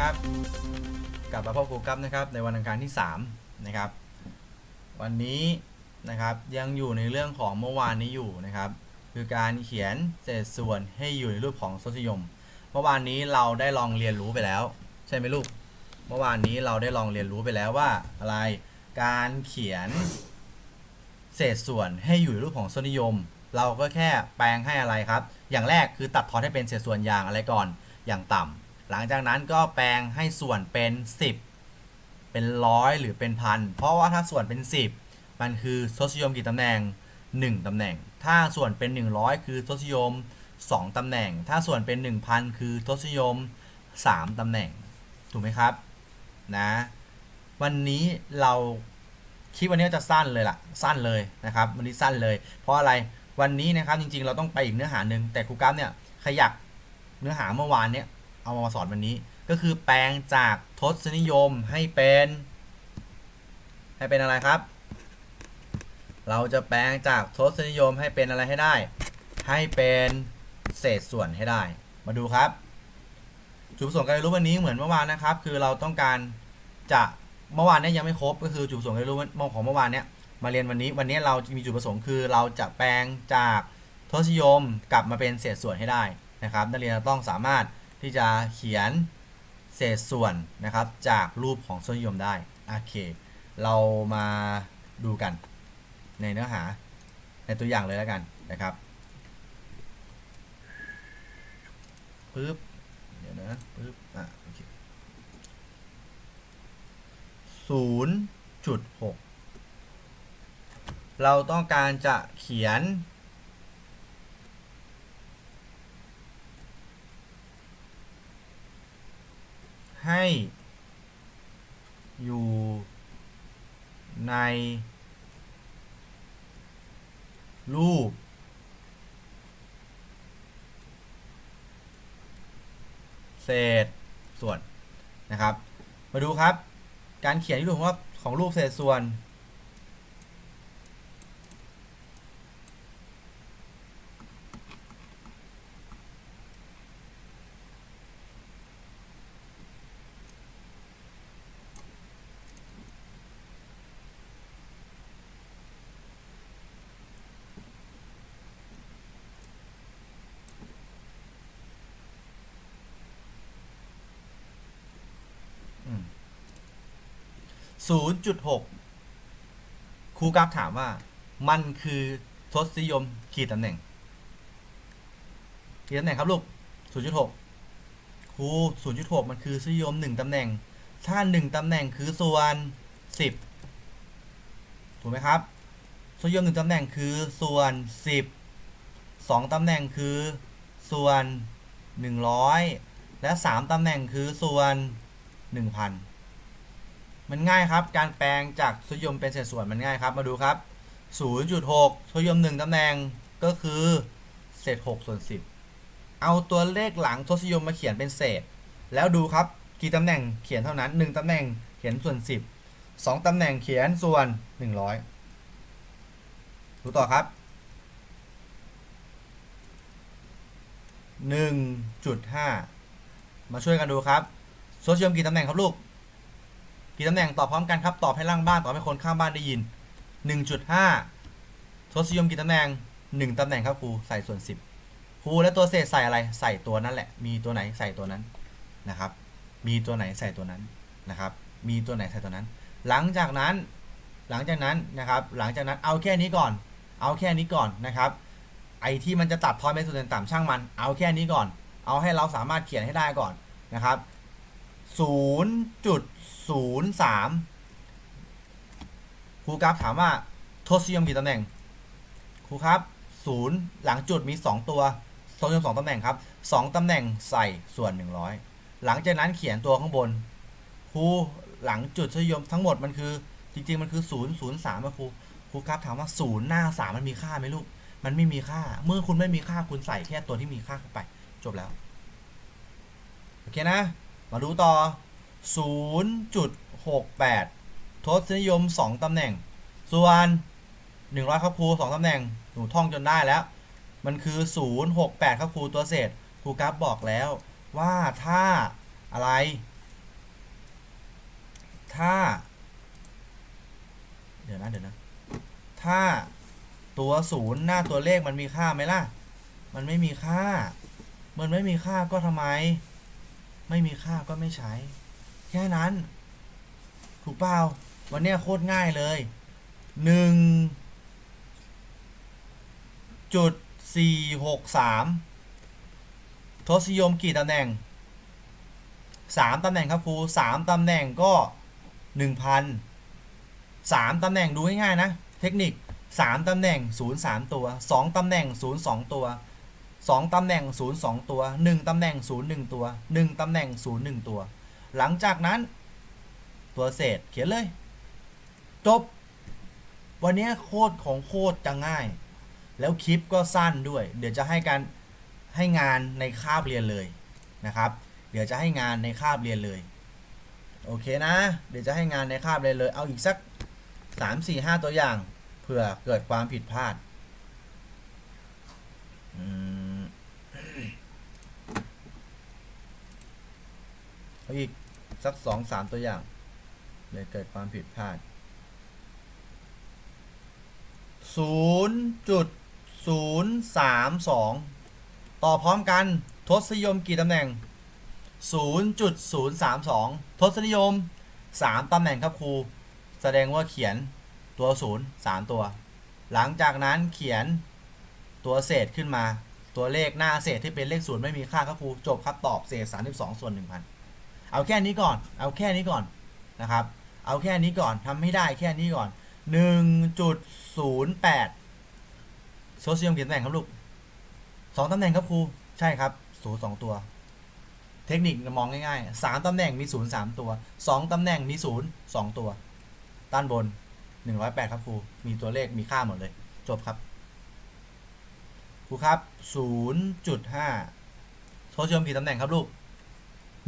ครับ กลับมาพบครูกั๊บนะครับในวันอังคารที่3นะครับ วันนี้นะครับยังอยู่ในเรื่องของเมื่อวานนี้อยู่นะครับ คือการเขียนเศษส่วนให้อยู่ในรูปของทศนิยม เมื่อวานนี้เราได้ลองเรียนรู้ไปแล้ว ใช่ไหมลูก เมื่อวานนี้เราได้ลองเรียนรู้ไปแล้วว่าอะไรการเขียนเศษส่วนให้อยู่ในรูปของทศนิยม เราก็แค่แปลงให้อะไรครับ อย่างแรกคือตัดทอนให้เป็นเศษส่วนอย่างอะไรก่อน อย่างต่ำ หลังจากนั้นก็แปลงให้ส่วนเป็น 10 เป็นร้อยหรือเป็นพัน เพราะว่าถ้าส่วนเป็น 10 มันคือทศนิยมกี่ตำแหน่ง 1ตำแหน่ง ถ้าส่วนเป็น 100 คือทศนิยม 2ตำแหน่ง ถ้าส่วนเป็น 1000 คือทศนิยม 3ตำแหน่ง ถูกไหมครับ นะ วันนี้เราคลิปวันนี้จะสั้นเลยล่ะ สั้นเลยนะครับ วันนี้สั้นเลย เพราะอะไร วันนี้นะครับจริงๆ เราต้องไปอีกเนื้อหาหนึ่งแต่ครูกั๊บเนี่ยขยักเนื้อหาเมื่อวานเนี่ย เอามาสอนวันนี้ ก็คือแปลงจากทศนิยมให้เป็น ให้เป็นอะไรครับ เราจะแปลงจากทศนิยมให้เป็นอะไรให้ได้ ให้เป็นเศษส่วนให้ได้ มาดูครับ จุดประสงค์การเรียนรู้วันนี้เหมือนเมื่อวานนะครับ คือเราต้องการจะเมื่อวานเนี้ยังไม่ครบ ก็คือจุดประสงค์การเรียนรู้ของเมื่อวานเนี้ยมาเรียนวันนี้วันนี้เรามีจุดประสงค์คือ เราจะแปลงจากทศนิยมกลับมาเป็นเศษส่วนให้ได้นะครับ นักเรียนต้องสามารถ ที่จะเขียนเศษส่วนนะครับจากรูปของทศนิยมได้โอเค เรามาดูกันในเนื้อหาในตัวอย่างเลยแล้วกันนะครับปึ๊บเดี๋ยวนะปึ๊บอะโอเคศูนย์จุดหกเราต้องการจะเขียน ให้ อยู่ใน รูป เศษส่วนนะครับ มาดูครับ การเขียนที่รูปของว่าของรูปเศษส่วน 0.6 ครูกราฟถามว่า มันคือทศนิยมกี่ตำแหน่งกี่ตำแหน่งครับลูก 0.6 ครู 0.6 มันคือทศนิยม 1ตำแหน่ง ถ้า 1ตำแหน่งคือส่วน 10 ถูกไหมครับทศนิยม 1ตำแหน่งคือส่วน 10 2ตำแหน่งคือส่วน 100 และ 3ตำแหน่งคือส่วน 1,000 มันง่ายครับ การแปลงจากทศยมเป็นเศษส่วนมันง่ายครับ มาดูครับ 0.6ทศนิยม1ตำแหน่งก็คือเศษ6ส่วน10 เอาตัวเลขหลังทศนิยมมาเขียนเป็นเศษ แล้วดูครับกี่ตำแหน่งเขียนเท่านั้น 1ตำแหน่งเขียนส่วน 10 2ตำแหน่งเขียนส่วน 100 ดูต่อครับ 1.5 มาช่วยกันดูครับทศยมกี่ตำแหน่งครับลูก กี่ตำแหน่งตอบพร้อมกันครับ ตอบให้ล่างบ้าน ตอบให้คนข้างบ้านได้ยิน 1.5ทศนิยมกี่ตำแหน่ง 1ตำแหน่งครับครูใส่ส่วน 10 ครูและตัวเศษใส่อะไรใส่ตัวนั้นแหละ มีตัวไหนใส่ตัวนั้นนะครับ มีตัวไหนใส่ตัวนั้นนะครับ มีตัวไหนใส่ตัวนั้น หลังจากนั้นหลังจากนั้นนะครับ หลังจากนั้นเอาแค่นี้ก่อน เอาแค่นี้ก่อนนะครับ ไอที่มันจะตัดทอนเป็นส่วนต่ำช่างมัน เอาแค่นี้ก่อน เอาให้เราสามารถเขียนให้ได้ก่อนนะครับ 03ครูครับถามว่าทศนิยมกี่ตำแหน่ง ครูครับ0หลังจุดมี 2 ตัวทศนิยม2ตำแหน่งครับ2ตำแหน่งใส่ส่วน 100 หลังจากนั้นเขียนตัวข้างบน ครูหลังจุดทศนิยมทั้งหมดมันคือ จริง ๆ มันคือ0 0 3อะครูครูครับถามว่า0หน้า 3 มันมีค่าไหมลูก มันไม่มีค่า เมื่อคุณไม่มีค่าคุณใส่แค่ตัวที่มีค่าเข้าไป จบแล้ว โอเคนะ มาดูต่อ 0.68 ทศนิยม 2 ตำแหน่ง ส่วน 100 ครับครู 2 ตำแหน่ง หนูท่องจนได้แล้ว มันคือ 068 ครับครูตัวเศษ ครูกราฟบอกแล้วว่าถ้าอะไร ถ้า เดี๋ยวนะเดี๋ยวนะ ถ้าตัวศูนย์หน้าตัวเลขมันมีค่าไหมล่ะ มันไม่มีค่า มันไม่มีค่าก็ทำไม ไม่มีค่าก็ไม่ใช้ แค่นั้น ถูกเปล่าวันนี้โคตรง่ายเลยหนึ่งจุดสี่หกสามทศนิยมกี่ตำแหน่งสามตำแหน่งครับครูสามตำแหน่งก็หนึ่งพันสามตำแหน่งดูง่ายๆนะ เทคนิคสามตำแหน่งศูนย์สามตัวสองตำแหน่งศูนย์สองตัวสองตำแหน่งศูนย์สองตัวหนึ่งตำแหน่งศูนย์หนึ่งตัวหนึ่งตำแหน่งศูนย์หนึ่งตัว หลังจากนั้นตัวเศษเขียนเลย จบ วันนี้โคตรของโคตรจะง่าย แล้วคลิปก็สั้นด้วย เดี๋ยวจะให้การให้งานในคาบเรียนเลยนะครับ เดี๋ยวจะให้งานในคาบเรียนเลย โอเคนะ เดี๋ยวจะให้งานในคาบเรียนเลย เอาอีกสักสามสี่ห้าตัวอย่าง เผื่อเกิดความผิดพลาดอืม อีกสักสองสามตัวอย่างเลยเกิดความผิดพลาดศูนย์จุดศูนย์สามสองต่อพร้อมกันทศนิยมกี่ตำแหน่ง 0.032 ทศนิยม 3ตำแหน่งครับครู แสดงว่าเขียนตัว 0 3 ตัว หลังจากนั้นเขียนตัวเศษขึ้นมา ตัวเลขหน้าเศษที่เป็นเลขศูนย์ไม่มีค่าครับครู จบครับตอบเศษ 32 ส่วน 1,000 เอาแค่นี้ก่อน เอาแค่นี้ก่อนนะครับ เอาแค่นี้ก่อนทำให้ได้แค่นี้ก่อน 1.08โซเชียมกี่ตำแหน่งครับลูก2ตำแหน่งครับครู ใช่ครับศูนย์สองตัว เทคนิคมองง่ายๆ3ตำแหน่งมี0 3ตัว2ตำแหน่งมี0 2ตัว ด้านบน108ครับครู มีตัวเลขมีค่าหมดเลย จบครับ ครูครับ0.5โทษเชื่อมกี่ตำแหน่งครับลูก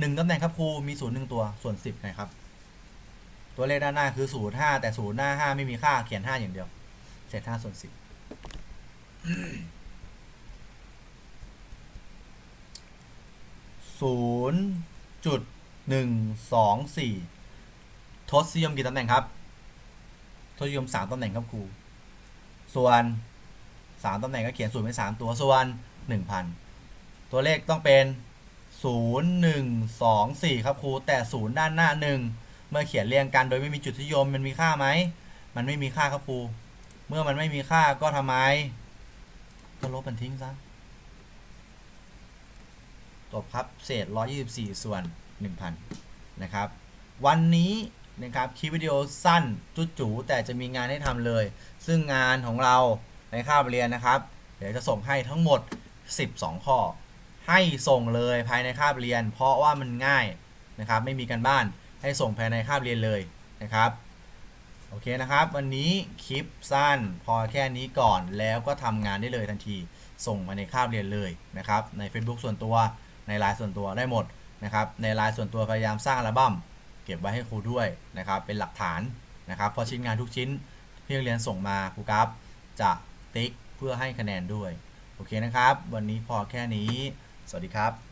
1ตำแหน่งครับครูมี0 1ตัวส่วน10ไงครับ ตัวเลขด้านหน้าคือ0 5แต่0หน้า5ไม่มีค่าเขียน5อย่างเดียวเศษ5ส่วน10ศูนย์จุดหนึ่งสองสี่ทศนิยมกี่ตำแหน่งครับทศนิยมสามตำแหน่งครับครูส่วนสามตำแหน่งก็เขียนศูนย์เป็นสามตัวส่วนหนึ่งพันตัวเลขต้องเป็น ศูนย์หนึ่งสองสี่ครับครู แต่ศูนย์ด้านหน้าหนึ่งเมื่อเขียนเรียงกันโดยไม่มีจุดนิยมมันมีค่าไหม มันไม่มีค่าครับครู เมื่อมันไม่มีค่าก็ทำไม ก็ลบมันทิ้งซะ จบครับ เศษ 124 ส่วน 1,000 นะครับ วันนี้นะครับคลิปวิดีโอสั้นจุดจูแต่จะมีงานให้ทำเลย ซึ่งงานของเราในคาบเรียนนะครับ เดี๋ยวจะส่งให้ทั้งหมด 12 ข้อ ให้ส่งเลยภายในคาบเรียน เพราะว่ามันง่ายนะครับ ไม่มีการบ้านให้ส่งภายในคาบเรียนเลยนะครับโอเคนะครับ วันนี้คลิปสั้นพอแค่นี้ก่อนแล้วก็ทำงานได้เลยทันที ส่งมาในคาบเรียนเลยนะครับใน Facebook ส่วนตัวในไลน์ส่วนตัวได้หมดนะครับในไลน์ส่วนตัวพยายามสร้างอัลบั้มเก็บไว้ให้ครูด้วยนะครับเป็นหลักฐานนะครับเพอชิ้นงานทุกชิ้นที่นักเรียนส่งมาครูกราฟจะติ๊กเพื่อให้คะแนนด้วยโอเคนะครับ วันนี้พอแค่นี้ สวัสดีครับ